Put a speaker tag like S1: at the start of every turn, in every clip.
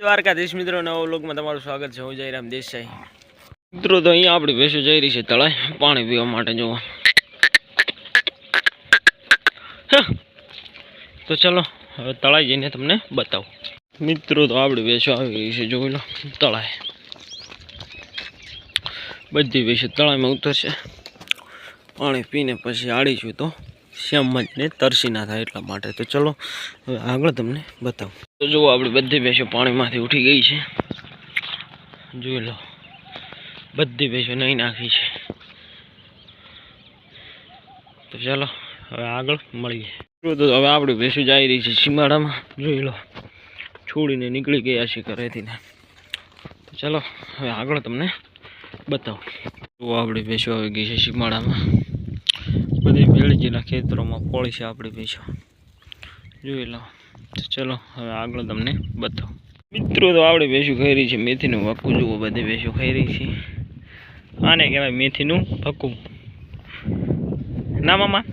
S1: દ્વારકાધીશ મિત્રો, નવો લોકમાં તમારું સ્વાગત છે. હું જયરામ દેસાઈ. મિત્રો, તો અહીંયા આપણી ભેંસો જઈ રહી છે તળાઈ પાણી પીવા માટે જોવા. તો ચલો, હવે તળાઈ જઈને તમને બતાવું. મિત્રો, તો આપણી ભેંસો આવી રહી છે, જોઈ લો તળાઈ બધી ભેંસો તળાઈમાં ઉતરશે. પાણી પીને પછી આડીશું તો શ્યામ જ ને તરસી ના થાય એટલા માટે. તો ચલો, હવે આગળ તમને બતાવું. તો જુઓ આપણી બધી ભેંસો પાણીમાંથી ઉઠી ગઈ છે. જોઈ લો, બધી ભેંસો નહીં નાખી છે. તો ચાલો, હવે આગળ મળીએ. તો હવે આપણી ભેંસો જઈ રહી છે સીમાડામાં જોઈ લો, છોડીને નીકળી ગયા છે ઘરેથી તો ચાલો, હવે આગળ તમને બતાવો. જુઓ આપણી ભેંસો આવી ગઈ છે સીમાડામાં બધી ભેળજીના ખેતરોમાં પોળી છે આપણી ભેંસો. જોઈ લો. તો ચલો, હવે આગળ તમને બતાવો. મિત્રો, તો આપણે ભેંસું ખાઈ રહી છે, મેથીનું ભક્કું જુઓ, બધી ભેંસું ખાઈ રહી છે. આને કહેવાય મેથીનું ભક્કું ના, મામા?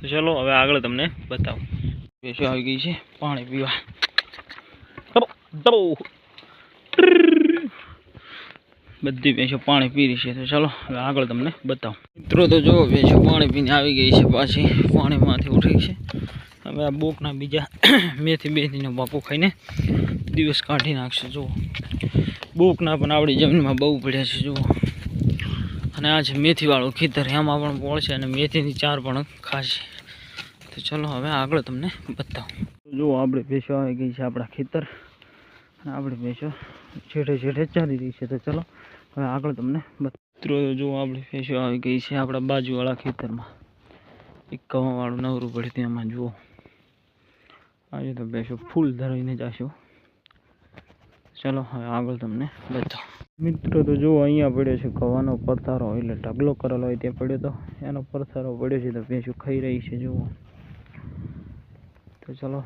S1: તો ચલો, હવે આગળ તમને બતાવું. ભેંસો આવી ગઈ છે, પાણી પીવા. બધી ભેંસો પાણી પી રહી છે. તો ચાલો, હવે આગળ તમને બતાવું. મિત્રો, તો જો ભેંસો પાણી પીને આવી ગઈ છે પાછી. પાણીમાંથી ઉઠી છે. હવે આ બોકના બીજા મેથી બેથીનો બાપુ ખાઈને દિવસ કાઢી નાખશે. જુઓ. બોકના પણ આપણી જમીનમાં બહુ પડ્યા છે, જુઓ. અને આ છે મેથીવાળું ખેતર. એમાં પણ પોળશે અને મેથીની ચાર પણ ખાશે તો ચલો, હવે આગળ તમને બતાવું. જુઓ, આપણે ભેંસો આવી ગઈ છે આપણા ખેતર. અને આપણી ભેંસો છેડે છેડે ચાલી રહી છે. તો ચલો, હવે આગળ તમને મિત્રો, જો આપણી ભેંસો આવી ગઈ છે આપણા બાજુવાળા ખેતરમાં. એક કવાવાળું નવરું પડે તેમાં જુઓ. આજે તો ભેંસો ફૂલ ધરાવીને જશો ચલો, હવે આગળ તમને બતાવો. મિત્રો, તો જો અહીંયા પડ્યો છે કવાનો પરથારો એટલે ઢગલો કરેલો હોય ત્યાં પડ્યો તો એનો પરથારો પડ્યો છે તો ભેંસો ખાઈ રહી છે, જુઓ. તો ચલો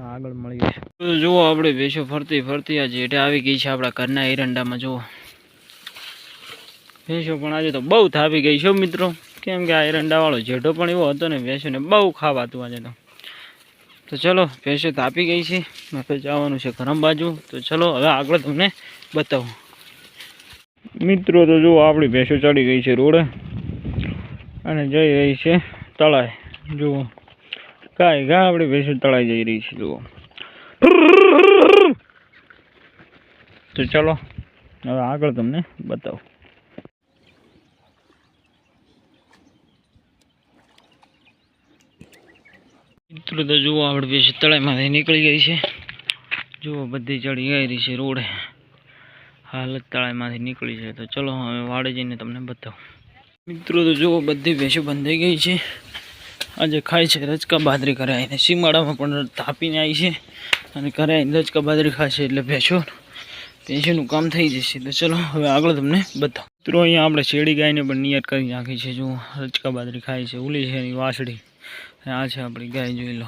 S1: આગળ મળીએ. જુઓ આપણે ભેંસો ફરતી ફરતી આ જેઠે આવી ગઈ છે આપણા ઘરના એરંડામાં, જુઓ. ભેંસો પણ આજે તો બહુ થાપી ગઈ છે મિત્રો. કેમ કે આ એરંડાવાળો જેઠો પણ એવો હતો ને, ભેંસોને બહુ ખાવાતું આજે તો. તો ચલો, ભેંસો તાપી ગઈ છે. આપણે જવાનું છે ગરમ બાજુ. તો ચલો, હવે આગળ તમને બતાવું. મિત્રો, તો જુઓ આપણી ભેંસો ચડી ગઈ છે રોડે. અને જઈ રહી છે તળાય. જુઓ. કાંઈ ગા આપણે ભેંસો તળાઈ જઈ રહી છે, જુઓ. તો ચલો, હવે આગળ તમને બતાવું. મિત્રો, તો જુઓ, આપણે ભેંસો તળાઈમાંથી નીકળી ગઈ છે. જુઓ, બધી ચડી ગઈ રહી છે રોડે. હાલત તળાઈમાંથી નીકળી છે. તો ચલો, હવે વાડે જઈને તમને બતાવું. મિત્રો, તો જુઓ, બધી ભેંસો બંધાઈ ગઈ છે. આજે ખાય છે રચકા બાદરી કરે આવીને. સીમાડામાં પણ તાપીને આવી છે અને કરે આવીને બાદરી ખાય છે એટલે ભેંસો ભેંસોનું કામ થઈ જશે. તો ચલો, હવે આગળ તમને બતાવો. મિત્રો, અહીંયા આપણે શેરડી ગાયને પણ નિયત કરી નાખી છે. જો રચકા બાદરી ખાય છે. ઉલી છે એની વાસળી. આ છે આપણી ગાય, જોઈ લો.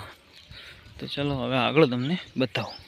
S1: તો ચલો, હવે આગળ તમને બતાવું.